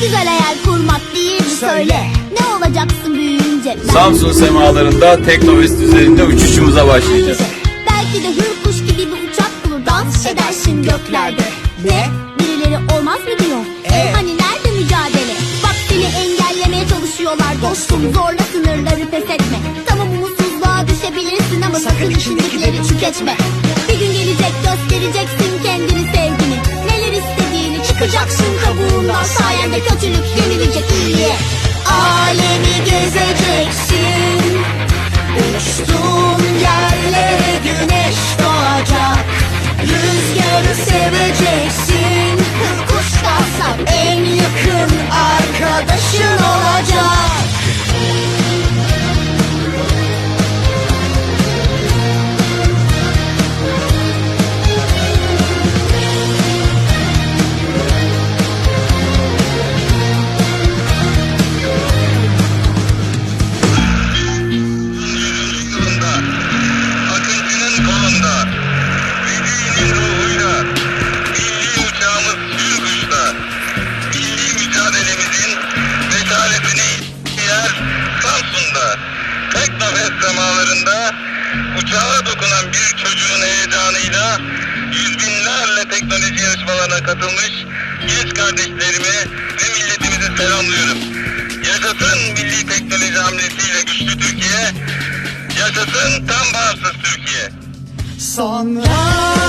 Güzel hayal kurmak değil mi söyle. Ne olacaksın büyüyünce? Ben Samsun semalarında Teknofest üzerinde uçuşumuza başlayacağız. Belki de hür kuş gibi bir uçak bulur dans edersin göklerde. Ne? Birileri olmaz mı diyor? E? e hani nerede mücadele? Bak seni engellemeye çalışıyorlar dostum. Zorla sınırları pes etme. Tamam umutsuzluğa düşebilirsin ama sakın, sakın içindekileri tüketme. Bir gün gelecek göstereceksin kendini çıkacaksın kabuğundan. Sayende kötülük yenilecek iyiye. Alemi gezeceksin. Uçtuğun yerlere güneş doğacak Rüzgarı seveceksin uçağa dokunan bir çocuğun heyecanıyla yüz binlerle teknoloji yarışmalarına katılmış genç kardeşlerimi ve milletimizi selamlıyorum. Yaşasın milli teknoloji hamlesiyle güçlü Türkiye, Yaşasın tam bağımsız Türkiye. Sonra